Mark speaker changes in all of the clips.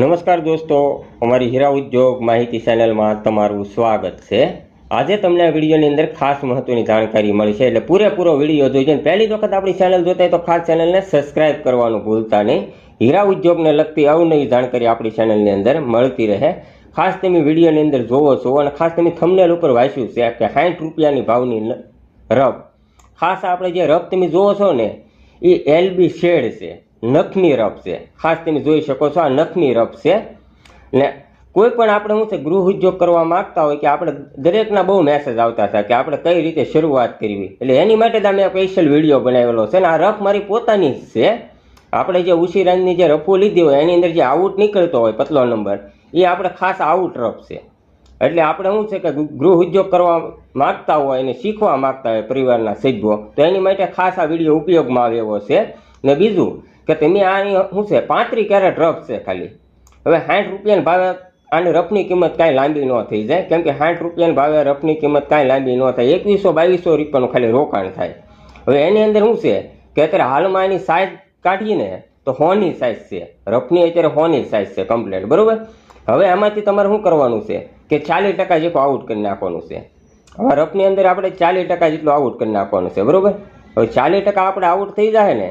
Speaker 1: નમસ્કાર દોસ્તો, અમારી હીરા ઉદ્યોગ માહિતી ચેનલમાં તમારું સ્વાગત છે. આજે તમને આ વિડીયોની અંદર ખાસ મહત્વની જાણકારી મળશે એટલે પૂરેપૂરો વીડિયો જોઈજો પહેલી વખત આપણી ચેનલ જોતા હોય તો ખાસ ચેનલને સબસ્ક્રાઇબ કરવાનું ભૂલતા નહીં. હીરા ઉદ્યોગને લગતી અવનવી જાણકારી આપણી ચેનલની અંદર મળતી રહે. ખાસ તમે વિડીયોની અંદર જોવો છો અને ખાસ તમે થમનેલ ઉપર વાંચ્યું છે કે સાઠ રૂપિયાની ભાવની રબ. ખાસ આપણે જે રબ તમે જોવો છો ને, એ એલબી શેડ છે. નખની રફ છે. ખાસ તમે જોઈ શકો છો આ નખની રફ છે. ને કોઈ પણ આપણે શું છે, ગૃહ ઉદ્યોગ કરવા માગતા હોય કે આપણે દરેકના બહુ મેસેજ આવતા હતા કે આપણે કઈ રીતે શરૂઆત કરવી. એટલે એની માટે અમે સ્પેશિયલ વીડિયો બનાવેલો છે ને આ રફ મારી પોતાની જ છે. આપણે જે ઉશીરાની જે રફો લીધી હોય એની અંદર જે આઉટ નીકળતો હોય પતલો નંબર, એ આપણે ખાસ આઉટ રફ છે. એટલે આપણે શું છે કે ગૃહ ઉદ્યોગ કરવા માંગતા હોય અને શીખવા માગતા હોય પરિવારના સભ્યો, તો એની માટે ખાસ આ વીડિયો ઉપયોગમાં આવ્યો છે. ને બીજું કે તમે આની શું છે પાંત્રી કેરેટ રફ છે ખાલી. હવે સાઠ રૂપિયાના ભાવે આની રફની કિંમત કાંઈ લાંબી ન થઈ જાય. કેમ કે સાઠ રૂપિયાના ભાવે રફની કિંમત કાંઈ લાંબી ન થાય. એકવીસો બાવીસો રૂપિયાનું ખાલી રોકાણ થાય. હવે એની અંદર શું છે કે અત્યારે હાલમાં એની સાઇઝ કાઢીને તો હોની સાઇઝ છે. રફની અત્યારે હોની સાઇઝ છે કમ્પ્લેટ બરોબર? હવે આમાંથી તમારે શું કરવાનું છે કે ચાલીસ ટકા જેટલું આઉટ કરી નાખવાનું છે. હવે રફની અંદર આપણે ચાલીસ ટકા જેટલું આઉટ કરી નાખવાનું છે, બરાબર? હવે ચાલીસ ટકા આપણે આઉટ થઈ જાય ને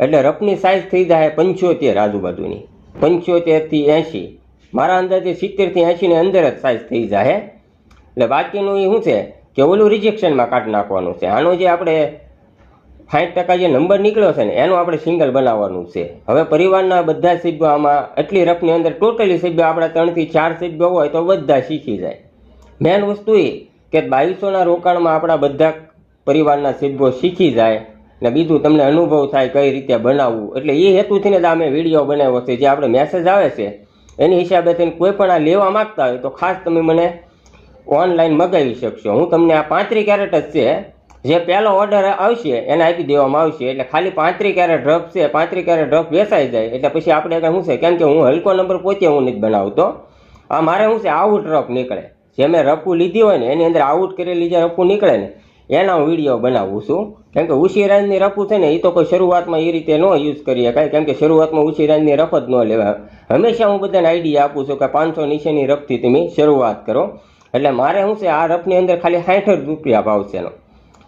Speaker 1: એટલે રફની સાઇઝ થઈ જાય પંચોતેર આજુબાજુની. પંચોતેરથી એંશી. મારા અંદાજે સિત્તેરથી એંશીની અંદર જ સાઇઝ થઈ જાય એટલે બાકીનું એ શું છે? કે ઓલું રિજેક્શનમાં કાઢી નાખવાનું છે. આનો જે આપણે સાઠ ટકા જે નંબર નીકળ્યો છે ને, એનું આપણે સિંગલ બનાવવાનું છે. હવે પરિવારના બધા સભ્યો આમાં, એટલી રફની અંદર ટોટલી સભ્યો આપણા ત્રણથી ચાર સભ્યો હોય તો બધા શીખી જાય. મેન વસ્તુ એ કે બાવીસોના રોકાણમાં આપણા બધા પરિવારના સભ્યો શીખી જાય. ને બીજું તમને અનુભવ થાય કઈ રીતે બનાવવું. એટલે એ હેતુથી ને આ વીડિયો બનાવ્યો છે, જે આપણે મેસેજ આવે છે, એની હિસાબે થઈને કોઈ પણ આ લેવા માંગતા હોય તો ખાસ તમે મને ઓનલાઈન મગાવી શકશો. હું તમને આ પાંત્રી કેરેટ જ છે, જે પહેલો ઓર્ડર આવશે એને આપી દેવામાં આવશે. એટલે ખાલી પાંત્રી કેરેટ રફ છે પાંત્રી કેરેટ રફ વેચાઈ જાય. એટલે પછી આપણે કંઈ શું છે, કેમ કે હું હલકો નંબર પોતે હું નથી બનાવતો. આ મારે શું છે, આઉટ રફ નીકળે. જે મેં રફું લીધી હોય ને, એની અંદર આઉટ કરેલી જે રફું નીકળે ને એના હું વીડિયો બનાવું છું. કેમ કે ઉશીરાજની રફું છે ને એ તો કોઈ શરૂઆતમાં એ રીતે ન યુઝ કરી શકાય કેમ કે શરૂઆતમાં ઉશીરાજની રફ જ ન લેવા. હંમેશા હું બધાને આઈડિયા આપું છું કે પાંચસો નીચેની રફથી તમે શરૂઆત કરો. એટલે મારે શું છે, આ રફની અંદર ખાલી સાઠ રૂપિયા ભાવ છે એનો.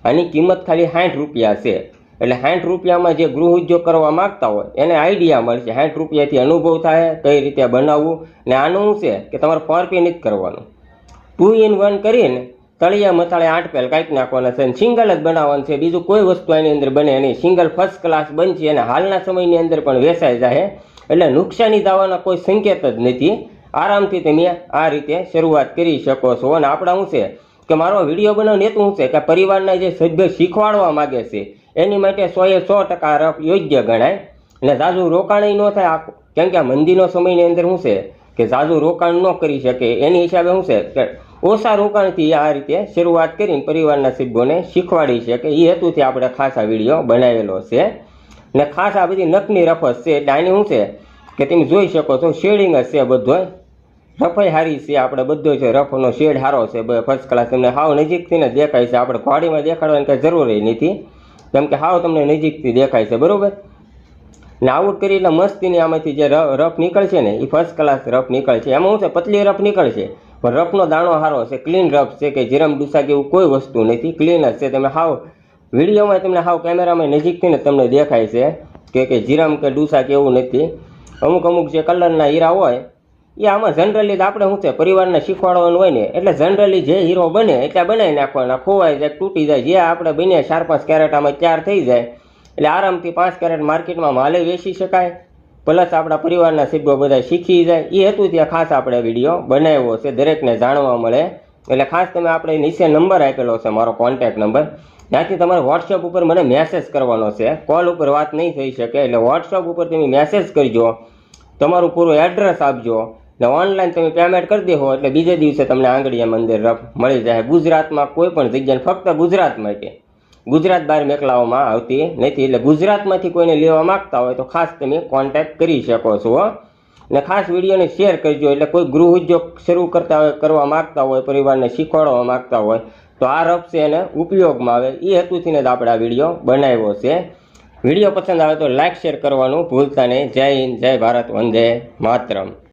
Speaker 1: આની કિંમત ખાલી સાઠ રૂપિયા છે. એટલે સાઠ રૂપિયામાં જે ગૃહ ઉદ્યોગ કરવા માંગતા હોય, એને આઈડિયા મળશે. સાઠ રૂપિયાથી અનુભવ થાય, કઈ રીતે બનાવવું. ને આનું શું છે, કે તમારે ફોરપી નથી કરવાનું. ટુ ઇન વન કરીને તળિયા મથાળે આઠ પેલ કાંઈક નાખવાના છે અને સિંગલ જ બનાવવાનું છે. બીજું કોઈ વસ્તુ એની અંદર બને નહીં. સિંગલ ફર્સ્ટ ક્લાસ બનશે અને હાલના સમયની અંદર પણ વેચાઈ જાય એટલે નુકસાની થવાના કોઈ સંકેત જ નથી. આરામથી તમે આ રીતે શરૂઆત કરી શકો છો. અને આપણા શું છે કે મારો વીડિયો બનાવને શું છે કે પરિવારના જે સભ્ય શીખવાડવા માગે છે, એની માટે સોએ સો ટકા રફ યોગ્ય ગણાય. અને ઝાઝુ રોકાણ ન થાય. કેમ કે આ મંદીનો સમયની અંદર શું છે કે ઝાઝુ રોકાણ ન કરી શકે. એની હિસાબે શું છે કે ઓછા રોકાણથી આ રીતે શરૂઆત કરીને પરિવારના સભ્યોને શીખવાડી શકે એ હેતુથી આપણે ખાસ આ વીડિયો બનાવેલો છે. ને ખાસ આ બધી નખની રફસ છે આની શું છે? કે તમે જોઈ શકો છો, શેડિંગ જ છે બધો રફાઈ હારી છે, આપણે બધો છે રફનો શેડ હારો છે ફર્સ્ટ ક્લાસ તમને હાવ નજીકથી ને દેખાય છે, આપણે ઘોડીમાં દેખાડવાની કંઈ જરૂર નથી. કેમ કે હાવ તમને નજીકથી દેખાય છે, બરાબર? ને આઉટ કરી એટલે મસ્તીની આમાંથી જે રફ નીકળશે ને એ ફર્સ્ટ ક્લાસ રફ નીકળશે. એમાં શું છે, પતલી રફ નીકળશે. પણ રફનો દાણો સારો છે ક્લીન રફ છે કે જીરમ ડુસા એવું કોઈ વસ્તુ નથી ક્લીન જ છે. તમે હાવ, વિડીયોમાં તમને હાવ કેમેરામાં નજીકથી ને તમને દેખાય છે કે કે જીરમ કે ડુસા કે એવું નથી. અમુક અમુક જે કલરના હીરા હોય, એ આમાં જનરલી આપણે શું છે, પરિવારને શીખવાડવાનું હોય ને, એટલે જનરલી જે હીરો બને, એટલે બનાવી નાખવાના. ખોવાઈ જાય, તૂટી જાય, જે આપણે બને ચાર પાંચ કેરેટ આમાં ચાર થઈ જાય. એટલે આરામથી પાંચ કેરેટ માર્કેટમાં માલે વેચી શકાય. પ્લસ આપણા પરિવારના સભ્યો બધા શીખી જાય. એ હેતુથી આ ખાસ આપણે વીડિયો બનાવ્યો છે, દરેકને જાણવા મળે. એટલે ખાસ તમે આપણે નીચે નંબર આપેલો છે, મારો કોન્ટેક્ટ નંબર. ત્યાંથી તમારે વોટ્સઅપ ઉપર મને મેસેજ કરવાનો છે. કોલ ઉપર વાત નહીં થઈ શકે, એટલે વોટ્સઅપ ઉપર તમે મેસેજ કરજો. તમારું પૂરું એડ્રેસ આપજો. ને ઓનલાઈન તમે પેમેન્ટ કરી દેવો એટલે બીજે દિવસે તમને આંગળીયા મંદિર મળી જાય. ગુજરાતમાં કોઈ પણ જગ્યાએ, ફક્ત ગુજરાત માટે ગુજરાત બહાર મોકલાવવામાં આવતી નથી. એટલે ગુજરાતમાંથી કોઈને લેવા માગતા હોય તો ખાસ તમે કોન્ટેક્ટ કરી શકો છો અને ખાસ વિડીયોને શેર કરજો. એટલે કોઈ ગૃહ ઉદ્યોગ શરૂ કરતા હોય, કરવા માગતા હોય, પરિવારને શીખવાડવા માંગતા હોય, તો આ રફ છે એને ઉપયોગમાં આવે. એ હેતુથીને જ આપણે આ વીડિયો બનાવ્યો છે. વીડિયો પસંદ આવે તો લાઇક શેર કરવાનું ભૂલતા નહીં. જય હિન્દ, જય ભારત, વંદે માતરમ.